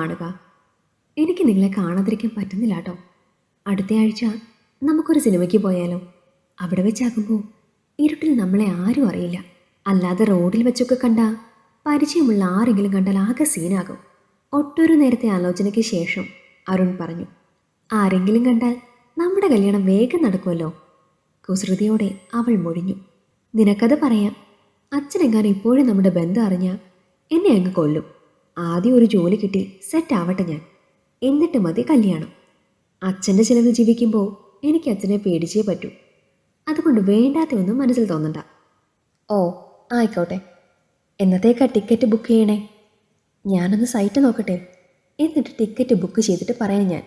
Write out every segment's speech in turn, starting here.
കാണുക. എനിക്ക് നിങ്ങളെ കാണാതിരിക്കാൻ പറ്റുന്നില്ല കേട്ടോ അടുത്ത ആഴ്ച നമുക്കൊരു സിനിമയ്ക്ക് പോയാലോ? അവിടെ വെച്ചാകുമ്പോൾ ഇരുട്ടിൽ നമ്മളെ ആരും അറിയില്ല. അല്ലാതെ റോഡിൽ വെച്ചൊക്കെ കണ്ട പരിചയമുള്ള ആരെങ്കിലും കണ്ടാൽ ആകെ സീനാകും. ഒട്ടൊരു നേരത്തെ ആലോചനയ്ക്ക് ശേഷം അരുൺ പറഞ്ഞു ആരെങ്കിലും കണ്ടാൽ നമ്മുടെ കല്യാണം വേഗം നടക്കുമല്ലോ? കുസൃതിയോടെ അവൾ മൊഴിഞ്ഞു നിനക്കത് പറയാം. അച്ഛനെങ്ങാനും ഇപ്പോഴും നമ്മുടെ ബന്ധം അറിഞ്ഞാൽ എന്നെ അങ്ങ് കൊല്ലും. ആദ്യം ഒരു ജോലി കിട്ടി സെറ്റ് ആവട്ടെ ഞാൻ. എന്നിട്ട് മതി കല്യാണം. അച്ഛന്റെ ചിലവ് ജീവിക്കുമ്പോൾ എനിക്ക് അച്ഛനെ പേടിച്ചേ പറ്റൂ. അതുകൊണ്ട് വേണ്ടാത്തൊന്നും മനസ്സിൽ തോന്നണ്ട. ഓ ആയിക്കോട്ടെ. എന്നത്തേക്കാ ടിക്കറ്റ് ബുക്ക് ചെയ്യണേ? ഞാനൊന്ന് സൈറ്റ് നോക്കട്ടെ. എന്നിട്ട് ടിക്കറ്റ് ബുക്ക് ചെയ്തിട്ട് പറയാം ഞാൻ.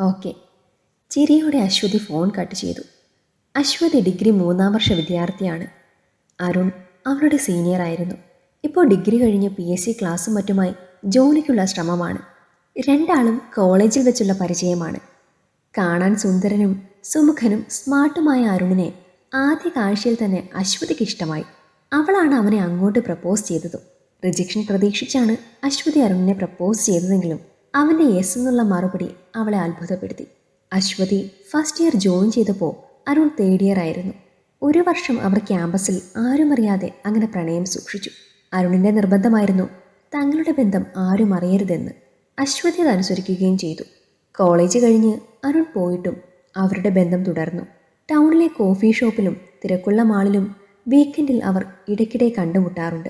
ഓക്കെ ചിരിയോടെ അശ്വതി ഫോൺ കട്ട് ചെയ്തു. അശ്വതി ഡിഗ്രി മൂന്നാം വർഷ വിദ്യാർത്ഥിയാണ്. അരുൺ അവളുടെ സീനിയർ ആയിരുന്നു. ഇപ്പോൾ ഡിഗ്രി കഴിഞ്ഞ് പി എസ് സി ക്ലാസ്സും മറ്റുമായി ജോലിക്കുള്ള ശ്രമമാണ്. രണ്ടാളും കോളേജിൽ വെച്ചുള്ള പരിചയമാണ്. കാണാൻ സുന്ദരനും സുമുഖനും സ്മാർട്ടുമായ അരുണിനെ ആദ്യ കാഴ്ചയിൽ തന്നെ അശ്വതിക്ക് ഇഷ്ടമായി. അവളാണ് അവനെ അങ്ങോട്ട് പ്രപ്പോസ് ചെയ്തതും. റിജക്ഷൻ പ്രതീക്ഷിച്ചാണ് അശ്വതി അരുണിനെ പ്രപ്പോസ് ചെയ്തതെങ്കിലും അവന്റെ യെസ് എന്നുള്ള മറുപടി അവളെ അത്ഭുതപ്പെടുത്തി. അശ്വതി ഫസ്റ്റ് ഇയർ ജോയിൻ ചെയ്തപ്പോൾ അരുൺ തേർഡ് ഇയർ ആയിരുന്നു. ഒരു വർഷം അവർ ക്യാമ്പസിൽ ആരും അറിയാതെ അങ്ങനെ പ്രണയം സൂക്ഷിച്ചു. അരുണിന്റെ നിർബന്ധമായിരുന്നു തങ്ങളുടെ ബന്ധം ആരും അറിയരുതെന്ന് അശ്വതി അത് അനുസരിക്കുകയും ചെയ്തു. കോളേജ് കഴിഞ്ഞ് അരുൺ പോയിട്ടും അവരുടെ ബന്ധം തുടർന്നു. ടൗണിലെ കോഫി ഷോപ്പിലും തിരക്കുള്ള മാളിലും വീക്കെൻഡിൽ അവർ ഇടയ്ക്കിടെ കണ്ടുമുട്ടാറുണ്ട്.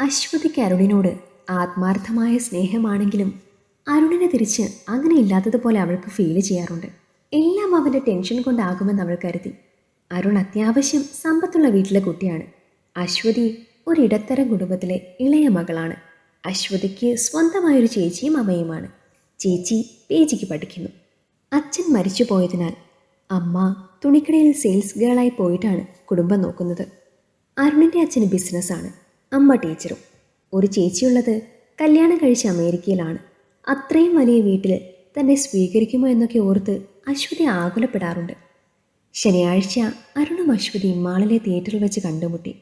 അശ്വതിക്ക് അരുണിനോട് ആത്മാർത്ഥമായ സ്നേഹമാണെങ്കിലും അരുണിനെ തിരിച്ച് അങ്ങനെ ഇല്ലാത്തതുപോലെ അവൾക്ക് ഫീൽ ചെയ്യാറുണ്ട്. എല്ലാം അവന്റെ ടെൻഷൻ കൊണ്ടാകുമെന്ന് അവൾ കരുതി. അരുൺ അത്യാവശ്യം സമ്പത്തുള്ള വീട്ടിലെ കുട്ടിയാണ്. അശ്വതി ഒരു ഇടത്തരം കുടുംബത്തിലെ ഇളയ മകളാണ്. അശ്വതിക്ക് സ്വന്തമായൊരു ചേച്ചിയും അമ്മയുമാണ്. ചേച്ചി പേജിക്ക് പഠിക്കുന്നു. അച്ഛൻ മരിച്ചു പോയതിനാൽ അമ്മ തുണിക്കടയിൽ സെയിൽസ് ഗേളായി പോയിട്ടാണ് കുടുംബം നോക്കുന്നത്. അരുണിന്റെ അച്ഛന് ബിസിനസ്സാണ്. അമ്മ ടീച്ചറും. ഒരു ചേച്ചിയുള്ളത് കല്യാണം കഴിച്ച് അമേരിക്കയിലാണ്. അത്രയും വലിയ വീട്ടിൽ തന്നെ സ്വീകരിക്കുമോ എന്നൊക്കെ ഓർത്ത് അശ്വതി ആകുലപ്പെടാറുണ്ട്. ശനിയാഴ്ച അരുണും അശ്വതിയും മാളിലെ തിയേറ്ററിൽ വെച്ച് കണ്ടുമുട്ടി.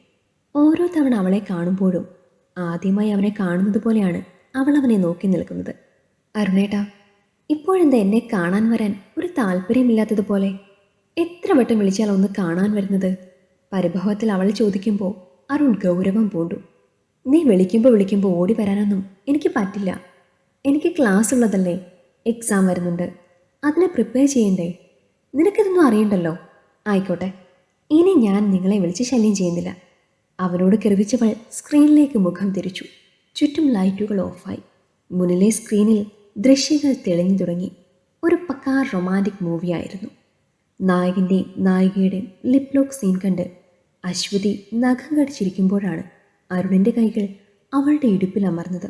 ഓരോ തവണ അവളെ കാണുമ്പോഴും ആദ്യമായി അവനെ കാണുന്നത് പോലെയാണ് അവൾ അവനെ നോക്കി നിൽക്കുന്നത്. അരുണേട്ടാ ഇപ്പോഴെന്താ എന്നെ കാണാൻ വരാൻ ഒരു താല്പര്യമില്ലാത്തതുപോലെ എത്ര വട്ടം വിളിച്ചാൽ ഒന്ന് കാണാൻ വരുന്നത്? പരിഭവത്തിൽ അവൾ ചോദിക്കുമ്പോൾ അരുൺ ഗൗരവം പൂണ്ടു. നീ വിളിക്കുമ്പോൾ വിളിക്കുമ്പോൾ ഓടി വരാനൊന്നും എനിക്ക് പറ്റില്ല. എനിക്ക് ക്ലാസ് ഉള്ളതല്ലേ? എക്സാം വരുന്നുണ്ട്. അതിനെ പ്രിപ്പയർ ചെയ്യണ്ടേ? നിനക്കിതൊന്നും അറിയണ്ടല്ലോ? ആയിക്കോട്ടെ. ഇനി ഞാൻ നിങ്ങളെ വിളിച്ച് ശല്യം ചെയ്യുന്നില്ല. അവനോട് കിറവിച്ചവൾ സ്ക്രീനിലേക്ക് മുഖം തിരിച്ചു. ചുറ്റും ലൈറ്റുകൾ ഓഫായി. മുന്നിലെ സ്ക്രീനിൽ ദൃശ്യങ്ങൾ തെളിഞ്ഞു തുടങ്ങി. ഒരു പക്കാ റൊമാന്റിക് മൂവിയായിരുന്നു നായകന്റെയും നായികയുടെയും ലിപ് ലോക്ക് സീൻ കണ്ട് അശ്വതി നഖം കടിച്ചിരിക്കുമ്പോഴാണ് അരുണിന്റെ കൈകൾ അവളുടെ ഇടുപ്പിൽ അമർന്നത്.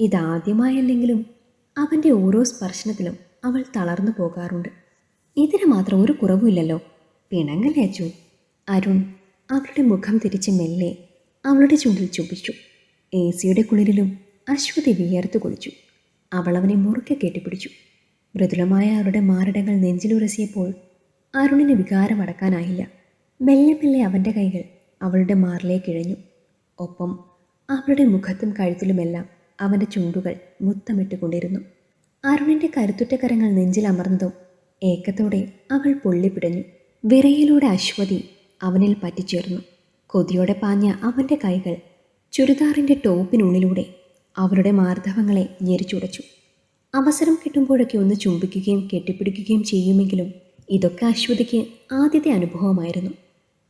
ഇതാദ്യമായല്ലെങ്കിലും അവന്റെ ഓരോ സ്പർശനത്തിലും അവൾ തളർന്നു പോകാറുണ്ട്. ഇതിന് മാത്രം ഒരു കുറവുമില്ലല്ലോ. പിണങ്ങല്ലേ അച്ചു അരുൺ അവളുടെ മുഖം തിരിച്ച് മെല്ലെ അവളുടെ ചുണ്ടിൽ ചുംബിച്ചു. എ സിയുടെ കുളിരിലും അശ്വതി വിയർത്തു കുളിച്ചു. അവളവനെ മുറുക്കെ കെട്ടിപ്പിടിച്ചു. മൃദുലമായ അവരുടെ മാറിടങ്ങൾ നെഞ്ചിലുരസിയപ്പോൾ അരുണിന് വികാരമടക്കാനായില്ല. മെല്ലെ മെല്ലെ അവന്റെ കൈകൾ അവളുടെ മാറിലേക്ക് ഇഴഞ്ഞു. ഒപ്പം അവളുടെ മുഖത്തും കഴുത്തിലുമെല്ലാം അവന്റെ ചുണ്ടുകൾ മുത്തമിട്ടുകൊണ്ടിരുന്നു. അരുണിന്റെ കരുത്തുറ്റ കരങ്ങൾ നെഞ്ചിൽ ഏക്കത്തോടെ അവൾ പൊള്ളിപ്പിടഞ്ഞു. വിറയിലൂടെ അശ്വതി അവനിൽ പറ്റിച്ചേർന്നു. കൊതിയോടെ പാഞ്ഞ അവന്റെ കൈകൾ ചുരിദാറിന്റെ ടോപ്പിനുള്ളിലൂടെ അവരുടെ മാർദ്ദവങ്ങളെ ഞെരിച്ചുടച്ചു. അവസരം കിട്ടുമ്പോഴൊക്കെ ഒന്ന് ചുംബിക്കുകയും കെട്ടിപ്പിടിക്കുകയും ചെയ്യുമെങ്കിലും ഇതൊക്കെ അശ്വതിക്ക് ആദ്യത്തെ അനുഭവമായിരുന്നു.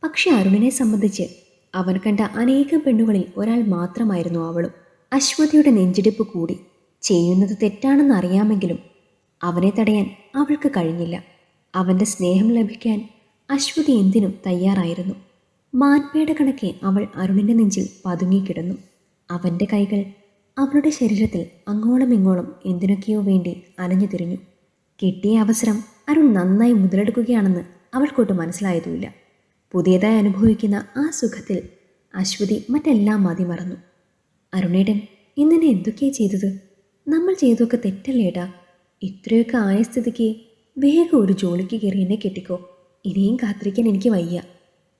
പക്ഷെ അരുണിനെ സംബന്ധിച്ച് അവൻ കണ്ട അനേകം പെണ്ണുകളിൽ ഒരാൾ മാത്രമായിരുന്നു അവളും. അശ്വതിയുടെ നെഞ്ചിടിപ്പ് കൂടി ചെയ്യുന്നത് തെറ്റാണെന്ന് അറിയാമെങ്കിലും അവനെ തടയാൻ അവൾക്ക് കഴിഞ്ഞില്ല. അവന്റെ സ്നേഹം ലഭിക്കാൻ അശ്വതി എന്തിനും തയ്യാറായിരുന്നു. മാൻപേട കണക്കെ അവൾ അരുണിന്റെ നെഞ്ചിൽ പതുങ്ങിക്കിടന്നു അവന്റെ കൈകൾ അവളുടെ ശരീരത്തിൽ അങ്ങോളം ഇങ്ങോളം എന്തിനൊക്കെയോ വേണ്ടി അലഞ്ഞു തിരിഞ്ഞു. കിട്ടിയ അവസരം അരുൺ നന്നായി മുതലെടുക്കുകയാണെന്ന് അവൾക്കൊട്ട് മനസ്സിലായതുമില്ല. പുതിയതായി അനുഭവിക്കുന്ന ആ സുഖത്തിൽ അശ്വതി മറ്റെല്ലാം മതി മറന്നു അരുണേടൻ ഇന്നെന്നെ എന്തൊക്കെയാ ചെയ്തത്? നമ്മൾ ചെയ്തൊക്കെ തെറ്റല്ലേടാ? ഇത്രയൊക്കെ ആയ സ്ഥിതിക്ക് വേഗം ഒരു ജോലിക്ക് കയറി എന്നെ കെട്ടിക്കോ. ഇനിയും കാത്തിരിക്കാൻ എനിക്ക് വയ്യ.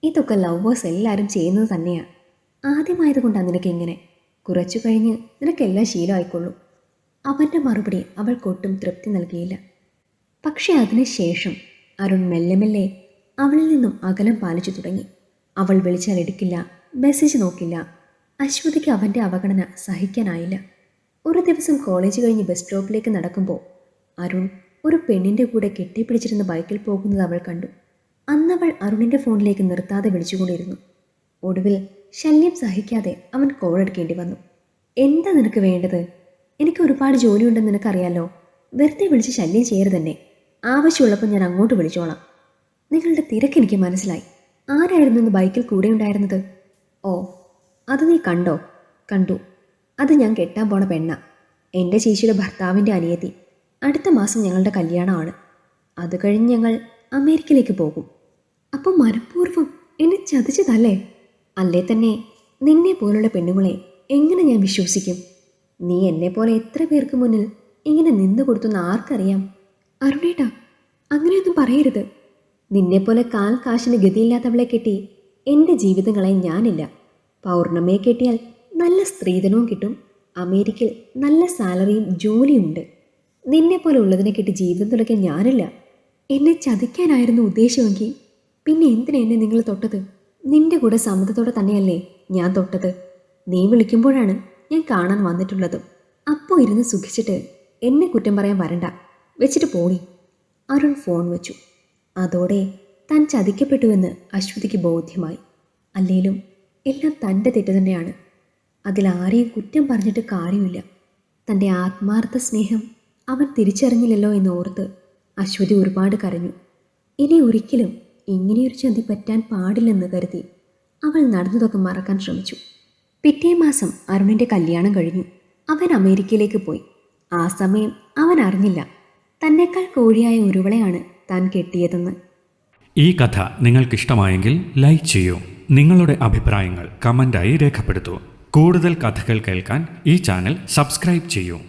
ഇതൊക്കെ ലവേഴ്സ് എല്ലാവരും ചെയ്യുന്നത് തന്നെയാണ് ആദ്യമായതുകൊണ്ടാണ് നിനക്ക് ഇങ്ങനെ. കുറച്ചു കഴിഞ്ഞ് നിനക്കെല്ലാം ശീലമായിക്കൊള്ളൂ. അവന്റെ മറുപടി അവൾക്കൊട്ടും തൃപ്തി നൽകിയില്ല. പക്ഷേ അതിനുശേഷം അരുൺ മെല്ലെ മെല്ലെ അവളിൽ നിന്നും അകലം പാലിച്ചു തുടങ്ങി. അവൾ വിളിച്ചാൽ എടുക്കില്ല മെസ്സേജ് നോക്കില്ല. അശ്വതിക്ക് അവന്റെ അവഗണന സഹിക്കാനായില്ല. ഒരു ദിവസം കോളേജ് കഴിഞ്ഞ് ബസ് സ്റ്റോപ്പിലേക്ക് നടക്കുമ്പോൾ അരുൺ ഒരു പെണ്ണിന്റെ കൂടെ കെട്ടിപ്പിടിച്ചിരുന്ന ബൈക്കിൽ പോകുന്നത് അവൾ കണ്ടു. അന്നവൾ അരുണിന്റെ ഫോണിലേക്ക് നിർത്താതെ വിളിച്ചുകൊണ്ടിരുന്നു. ഒടുവിൽ ശല്യം സഹിക്കാതെ അവൻ കോൾ എടുക്കേണ്ടി വന്നു. എന്താ നിനക്ക് വേണ്ടത്? എനിക്ക് ഒരുപാട് ജോലിയുണ്ടെന്ന് നിനക്കറിയാലോ? വെറുതെ വിളിച്ച് ശല്യം ചെയ്യരുത് തന്നെ ആവശ്യമുള്ളപ്പോൾ ഞാൻ അങ്ങോട്ട് വിളിച്ചോളാം. നിങ്ങളുടെ തിരക്ക് എനിക്ക് മനസ്സിലായി. ആരായിരുന്നു ഇന്ന് ബൈക്കിൽ കൂടെ ഉണ്ടായിരുന്നത്? ഓ അത് നീ കണ്ടോ? കണ്ടു. അത് ഞാൻ കെട്ടാൻ പോണ പെണ്ണ. എന്റെ ചേച്ചിയുടെ ഭർത്താവിന്റെ അനിയത്തി. അടുത്ത മാസം ഞങ്ങളുടെ കല്യാണമാണ്. അത് കഴിഞ്ഞ് ഞങ്ങൾ അമേരിക്കയിലേക്ക് പോകും. അപ്പം മനഃപൂർവം എന്നെ ചതിച്ചതല്ലേ? അല്ലേ തന്നെ നിന്നെ പോലുള്ള പെണ്ണുങ്ങളെ എങ്ങനെ ഞാൻ വിശ്വസിക്കും? നീ എന്നെ പോലെ എത്ര പേർക്ക് മുന്നിൽ ഇങ്ങനെ നിന്നു കൊടുത്തുന്ന ആർക്കറിയാം? അരുണേട്ടാ അങ്ങനെയൊന്നും പറയരുത്. നിന്നെപ്പോലെ കാൽ കാശിന് ഗതിയില്ലാത്തവളെ കെട്ടി എന്റെ ജീവിതം കളയാൻ ഞാനില്ല. പൗർണമയെ കെട്ടിയാൽ നല്ല സ്ത്രീധനവും കിട്ടും. അമേരിക്കയിൽ നല്ല സാലറിയും ജോലിയുമുണ്ട് നിന്നെപ്പോലെ ഉള്ളതിനെ കെട്ടി ജീവിതം തുടക്കാൻ ഞാനില്ല. എന്നെ ചതിക്കാനായിരുന്നു ഉദ്ദേശമെങ്കിൽ പിന്നെ എന്തിനാ എന്നെ നിങ്ങൾ തൊട്ടത്? നിന്റെ കൂടെ സമ്മതത്തോടെ തന്നെയല്ലേ ഞാൻ തൊട്ടത്? നീ വിളിക്കുമ്പോഴാണ് ഞാൻ കാണാൻ വന്നിട്ടുള്ളത്. അപ്പോൾ ഇരുന്ന് സുഖിച്ചിട്ട് എന്നെ കുറ്റം പറയാൻ വരണ്ട. വെച്ചിട്ട് പോടി. അരുൺ ഫോൺ വെച്ചു. അതോടെ താൻ ചതിക്കപ്പെട്ടുവെന്ന് അശ്വതിക്ക് ബോധ്യമായി. അല്ലേലും എല്ലാം തന്റെ തെറ്റ് തന്നെയാണ്. അതിലാരെയും കുറ്റം പറഞ്ഞിട്ട് കാര്യമില്ല. തന്റെ ആത്മാർത്ഥ സ്നേഹം അവൻ തിരിച്ചറിഞ്ഞില്ലല്ലോ എന്ന് ഓർത്ത് അശ്വതി ഒരുപാട് കരഞ്ഞു. ഇനി ഒരിക്കലും ഇങ്ങനെയൊരു ചതി പറ്റാൻ പാടില്ലെന്ന് കരുതി അവൾ നടന്നതൊക്കെ മറക്കാൻ ശ്രമിച്ചു. പിറ്റേ മാസം അരുണിന്റെ കല്യാണം കഴിഞ്ഞു. അവൻ അമേരിക്കയിലേക്ക് പോയി. ആ സമയം അവൻ അറിഞ്ഞില്ല. തന്നെക്കാൾ കോഴിയായ ഒരുവളെയാണ് താൻ കെട്ടിയതെന്ന്. ഈ കഥ നിങ്ങൾക്കിഷ്ടമായെങ്കിൽ ലൈക്ക് ചെയ്യൂ. നിങ്ങളുടെ അഭിപ്രായങ്ങൾ കമന്റായി രേഖപ്പെടുത്തൂ. കൂടുതൽ കഥകൾ കേൾക്കാൻ ഈ ചാനൽ സബ്സ്ക്രൈബ് ചെയ്യൂ.